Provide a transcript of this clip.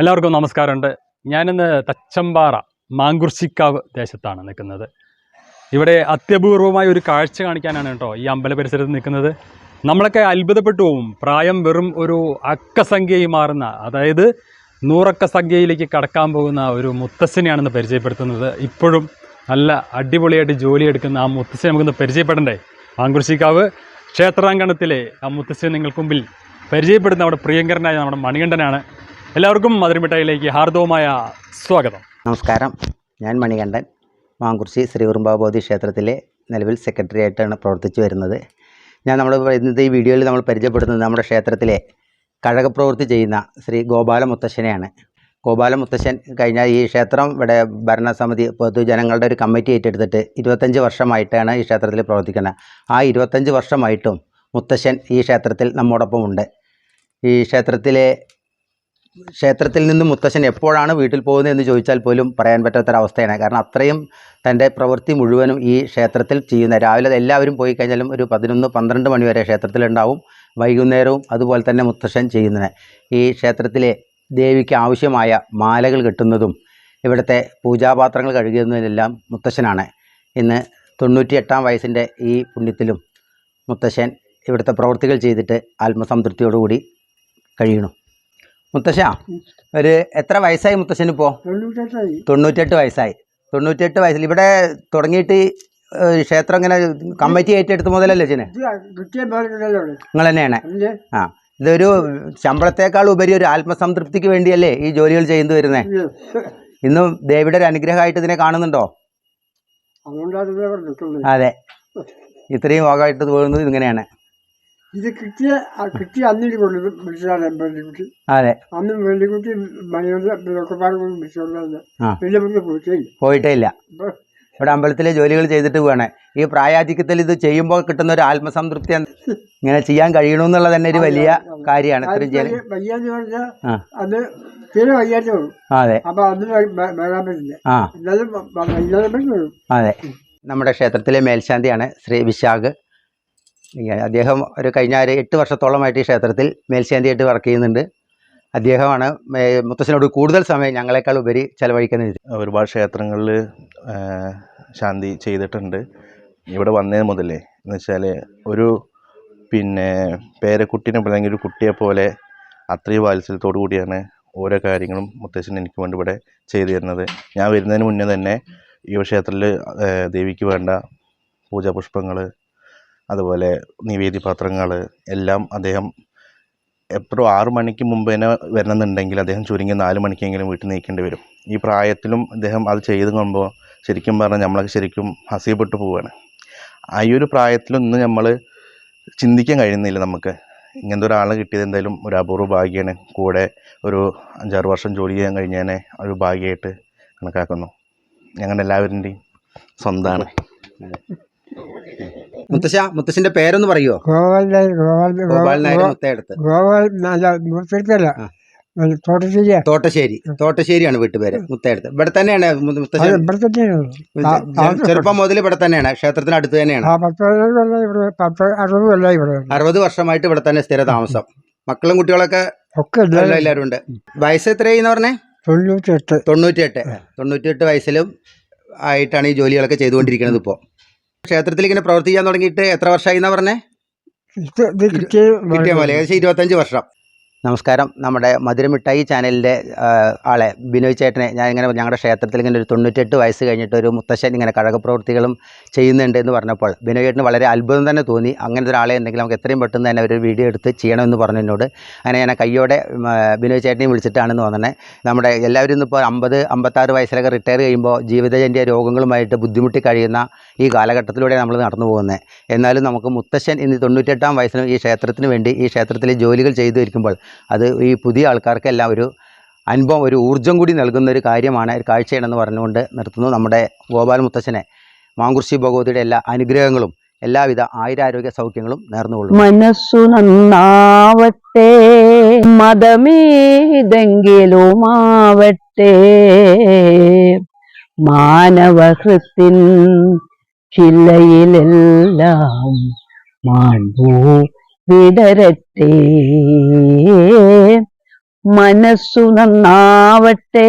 എല്ലാവർക്കും നമസ്കാരമുണ്ട്. ഞാനിന്ന് തച്ചമ്പാറ മാങ്കുർശിക്കാവ് ദേശത്താണ് നിൽക്കുന്നത്. ഇവിടെ അത്യപൂർവമായ ഒരു കാഴ്ച കാണിക്കാനാണ് കേട്ടോ ഈ അമ്പല പരിസരത്ത് നിൽക്കുന്നത്. നമ്മളൊക്കെ അത്ഭുതപ്പെട്ടു പോവും. പ്രായം വെറും ഒരു അക്കസംഖ്യയായി മാറുന്ന അതായത് നൂറക്ക സംഖ്യയിലേക്ക് കടക്കാൻ പോകുന്ന ഒരു മുത്തശ്ശനെയാണെന്ന് പരിചയപ്പെടുത്തുന്നത്. ഇപ്പോഴും നല്ല അടിപൊളിയായിട്ട് ജോലിയെടുക്കുന്ന ആ മുത്തശ്ശനെ നമുക്കൊന്ന് പരിചയപ്പെടണ്ടേ? മാങ്കുർശിക്കാവ് ക്ഷേത്രാങ്കണത്തിലെ ആ മുത്തശ്ശനെ നിങ്ങൾക്ക് മുമ്പിൽ പരിചയപ്പെടുന്ന നമ്മുടെ പ്രിയങ്കരനായ നമ്മുടെ മണികണ്ഠനാണ്. എല്ലാവർക്കും മധുരമിഠായിലേക്ക് ഹാർദവമായ സ്വാഗതം. നമസ്കാരം. ഞാൻ മണികണ്ഠൻ. മാങ്കുറിശ്ശി ശ്രീ ഉറുമ്പാബോധി ക്ഷേത്രത്തിലെ നിലവിൽ സെക്രട്ടറി ആയിട്ടാണ് പ്രവർത്തിച്ചു വരുന്നത്. ഞാൻ നമ്മൾ ഇന്നത്തെ ഈ വീഡിയോയിൽ നമ്മൾ പരിചയപ്പെടുന്നത് നമ്മുടെ ക്ഷേത്രത്തിലെ കഴകപ്രവൃത്തി ചെയ്യുന്ന ശ്രീ ഗോപാല മുത്തശ്ശനെയാണ് ഗോപാല മുത്തശ്ശൻ കഴിഞ്ഞ ഈ ക്ഷേത്രം ഇവിടെ ഭരണസമിതി പൊതുജനങ്ങളുടെ ഒരു കമ്മിറ്റി ഏറ്റെടുത്തിട്ട് ഇരുപത്തഞ്ച് വർഷമായിട്ടാണ് ഈ ക്ഷേത്രത്തിൽ പ്രവർത്തിക്കുന്നത്. ആ ഇരുപത്തഞ്ച് വർഷമായിട്ടും മുത്തശ്ശൻ ഈ ക്ഷേത്രത്തിൽ നമ്മോടൊപ്പമുണ്ട്. ഈ ക്ഷേത്രത്തിലെ ക്ഷേത്രത്തിൽ നിന്ന് മുത്തശ്ശൻ എപ്പോഴാണ് വീട്ടിൽ പോകുന്നത് എന്ന് ചോദിച്ചാൽ പോലും പറയാൻ പറ്റാത്തൊരവസ്ഥയാണ്. കാരണം അത്രയും തന്റെ പ്രവൃത്തി മുഴുവനും ഈ ക്ഷേത്രത്തിൽ ചെയ്യുന്ന രാവിലെ എല്ലാവരും പോയി കഴിഞ്ഞാലും ഒരു പതിനൊന്ന് പന്ത്രണ്ട് മണി വരെ ക്ഷേത്രത്തിലുണ്ടാവും. വൈകുന്നേരവും അതുപോലെ തന്നെ മുത്തശ്ശൻ ചെയ്യുന്നത്. ഈ ക്ഷേത്രത്തിലെ ദേവിക്ക് ആവശ്യമായ മാലകൾ കെട്ടുന്നതും ഇവിടുത്തെ പൂജാപാത്രങ്ങൾ കഴുകുന്നതിനെല്ലാം മുത്തശ്ശനാണ്. ഇന്ന് തൊണ്ണൂറ്റി എട്ടാം വയസ്സിന്റെ ഈ പുണ്യത്തിലും മുത്തശ്ശൻ ഇവിടുത്തെ പ്രവൃത്തികൾ ചെയ്തിട്ട് ആത്മസംതൃപ്തിയോടുകൂടി കഴിയണു. മുത്തശ്ശ ഒരു എത്ര വയസ്സായി മുത്തശ്ശന് ഇപ്പോൾ തൊണ്ണൂറ്റെട്ട് വയസ്സായി. തൊണ്ണൂറ്റെട്ട് വയസ്സിൽ. ഇവിടെ തുടങ്ങിയിട്ട് ക്ഷേത്രം ഇങ്ങനെ കമ്മിറ്റി ഏറ്റെടുത്ത് മുതലല്ലേ അവിടെ നിങ്ങൾ തന്നെയാണ്. ആ ഇതൊരു ശമ്പളത്തേക്കാൾ ഉപരി ഒരു ആത്മസംതൃപ്തിക്ക് വേണ്ടിയല്ലേ ഈ ജോലികൾ ചെയ്തു വരുന്നത് ഇന്നും ദേവിയുടെ ഒരു അനുഗ്രഹമായിട്ട് ഇതിനെ കാണുന്നുണ്ടോ? അതെ. ഇത്രയും ഭാഗമായിട്ട് തോന്നുന്നത് ഇങ്ങനെയാണ്. ഇത് കിട്ടിയ കിട്ടിയ അന്നിട്ട് കൊണ്ട് വിളിച്ചതാണ് വെള്ളിക്കുട്ടി അതെ അന്ന് വെള്ളിക്കുട്ടി മണിയോട് കൊണ്ട് ആ. വലിയ പുറത്ത് പോയിട്ടില്ല പോയിട്ടേ ഇല്ല. ഇവിടെ അമ്പലത്തിലെ ജോലികൾ ചെയ്തിട്ട് വേണേ ഈ പ്രായാധിക്യത്തിൽ ഇത് ചെയ്യുമ്പോൾ കിട്ടുന്ന ഒരു ആത്മസംതൃപ്തി ഇങ്ങനെ ചെയ്യാൻ കഴിയണമെന്നുള്ള തന്നെ ഒരു വലിയ കാര്യമാണ്. വയ്യാന്ന് പറഞ്ഞാൽ അത് തീരെ വയ്യാതെ അതെ. അപ്പൊ അത് വരാൻ പറ്റില്ല. അതെ. നമ്മുടെ ക്ഷേത്രത്തിലെ മേൽശാന്തിയാണ് ശ്രീ വിശാഖ്. അദ്ദേഹം ഒരു കഴിഞ്ഞ ഒരു എട്ട് വർഷത്തോളമായിട്ട് ഈ ക്ഷേത്രത്തിൽ മേൽശാന്തിയായിട്ട് വർക്ക് ചെയ്യുന്നുണ്ട്. അദ്ദേഹമാണ് മുത്തശ്ശനോട് കൂടുതൽ സമയം ഞങ്ങളെക്കാൾ ഉപരി ചെലവഴിക്കുന്നത് ഒരുപാട് ക്ഷേത്രങ്ങളിൽ ശാന്തി ചെയ്തിട്ടുണ്ട്. ഇവിടെ വന്നത് മുതലേ. എന്ന് വെച്ചാൽ ഒരു പിന്നെ പേരക്കുട്ടീനെ പോലെ അല്ലെങ്കിൽ ഒരു കുട്ടിയെ പോലെ അത്രയും വാത്സല്യത്തോടു കൂടിയാണ് ഓരോ കാര്യങ്ങളും മുത്തശ്ശൻ എനിക്ക് വേണ്ടി ഇവിടെ ചെയ്തു തരുന്നത്. ഞാൻ വരുന്നതിന് മുന്നേ തന്നെ ഈ ക്ഷേത്രത്തിൽ ദേവിക്ക് വേണ്ട പൂജാപുഷ്പങ്ങൾ അതുപോലെ നിവേദി പത്രങ്ങൾ എല്ലാം അദ്ദേഹം എപ്പോഴും ആറു മണിക്ക് മുമ്പ് തന്നെ വരണമെന്നുണ്ടെങ്കിൽ അദ്ദേഹം ചുരുങ്ങി നാല് മണിക്കെങ്കിലും വീട്ടിൽ നീക്കേണ്ടി വരും. ഈ പ്രായത്തിലും അദ്ദേഹം അത് ചെയ്ത് കൊണ്ടുമ്പോൾ ശരിക്കും പറഞ്ഞാൽ നമ്മളൊക്കെ ശരിക്കും ഹസിയപ്പെട്ടു പോവുകയാണ്. ആ ഒരു പ്രായത്തിലൊന്നും നമ്മൾ ചിന്തിക്കാൻ കഴിയുന്നില്ല നമുക്ക്. ഇങ്ങനത്തെ ഒരാളെ കിട്ടിയത് എന്തായാലും ഒരു അപൂർവ ഭാഗ്യമാണ് കൂടെ ഒരു അഞ്ചാറ് വർഷം ജോലി ചെയ്യാൻ കഴിഞ്ഞതിനെ ഒരു ഭാഗ്യമായിട്ട് കണക്കാക്കുന്നു. ഞങ്ങളുടെ എല്ലാവരുടെയും സ്വന്തമാണ്. മുത്തശ്ശ മുത്തശ്ശന്റെ പേരൊന്ന് പറയോ ഗോപാൽ നായർ ഗോപാൽ. തോട്ടശ്ശേരിയാ തോട്ടശ്ശേരി. തോട്ടശ്ശേരിയാണ് വീട്ടുപേര് മുത്തയടുത്ത്. ഇവിടെ തന്നെയാണ് ചെറുപ്പം മുതൽ ഇവിടെ തന്നെയാണ്. ക്ഷേത്രത്തിന് അടുത്ത് തന്നെയാണ് അറുപത്. വർഷമായിട്ട് ഇവിടെ തന്നെ സ്ഥിര താമസം മക്കളും കുട്ടികളൊക്കെ ഒക്കെ എല്ലാ- എല്ലാവരും ഉണ്ട്. വയസ്സ് എത്രയെന്ന് പറഞ്ഞേ? തൊണ്ണൂറ്റിയെട്ട്. തൊണ്ണൂറ്റിയെട്ട്. വയസ്സിലും ആയിട്ടാണ് ഈ ജോലികളൊക്കെ ചെയ്തുകൊണ്ടിരിക്കുന്നത് ഇപ്പോൾ ക്ഷേത്രത്തിൽ ഇങ്ങനെ പ്രവർത്തിക്കാൻ തുടങ്ങിയിട്ട് എത്ര വർഷമായി എന്നാ പറഞ്ഞേ? ഇത് ഇത് കിട്ടിയ കിട്ടിയ പോലെ ഏകദേശം ഇരുപത്തഞ്ച് വർഷം. നമസ്കാരം. നമ്മുടെ മധുരമിഠായി ചാനലിന്റെ ആളെ ബിനോയ് ചേട്ടനെ ഞാൻ ഇങ്ങനെ ഞങ്ങളുടെ ക്ഷേത്രത്തിൽ ഇങ്ങനെ ഒരു തൊണ്ണൂറ്റെട്ട് വയസ്സ് കഴിഞ്ഞിട്ട് ഒരു മുത്തശ്ശൻ ഇങ്ങനെ കഴകപ്രവൃത്തികളും ചെയ്യുന്നുണ്ട് എന്ന് പറഞ്ഞപ്പോൾ ബിനോയ് ചേട്ടന് വളരെ അത്ഭുതം തന്നെ തോന്നി. അങ്ങനത്തെ ഒരാളെ ഉണ്ടെങ്കിൽ നമുക്ക് എത്രയും പെട്ടെന്ന് തന്നെ ഒരു വീഡിയോ എടുത്ത് ചെയ്യണമെന്ന് പറഞ്ഞു എന്നോട്. അങ്ങനെ ഞാൻ കയ്യോടെ ബിനോയ് ചേട്ടനെയും വിളിച്ചിട്ടാണെന്ന് പറഞ്ഞത് നമ്മുടെ എല്ലാവരും ഇന്നിപ്പോൾ അമ്പത് അമ്പത്താറ് വയസ്സിലൊക്കെ റിട്ടയർ ചെയ്യുമ്പോൾ ജീവിതജന്റെ രോഗങ്ങളുമായിട്ട് ബുദ്ധിമുട്ടി കഴിയുന്ന ഈ കാലഘട്ടത്തിലൂടെ നമ്മൾ നടന്നു പോകുന്നത് എന്നാലും നമുക്ക് മുത്തശ്ശൻ ഇന്ന് തൊണ്ണൂറ്റെട്ടാം വയസ്സിലും ഈ ക്ഷേത്രത്തിന് വേണ്ടി ഈ ക്ഷേത്രത്തിലെ ജോലികൾ ചെയ്തു ഇരിക്കുമ്പോൾ അത് ഈ പുതിയ ആൾക്കാർക്കെല്ലാം ഒരു അനുഭവം ഒരു ഊർജം കൂടി നൽകുന്ന ഒരു കാര്യമാണ് കാഴ്ചയാണെന്ന് പറഞ്ഞുകൊണ്ട് നിർത്തുന്നു നമ്മുടെ ഗോപാൽ മുത്തശ്ശനെ മാങ്കുർശി ഭഗവതിയുടെ എല്ലാ അനുഗ്രഹങ്ങളും എല്ലാവിധ ആയുരാരോഗ്യ സൗഖ്യങ്ങളും നേർന്നുകൊള്ളുന്നു. മനസ്സു നന്നാവട്ടെ മതമേതെങ്കിലുമാവട്ടെ. മാനവഹൃത്തിൻ ചില്ലയിലെല്ലാം മാൺപൂ വിടരട്ടെ. മനസ്സു നന്നാവട്ടെ.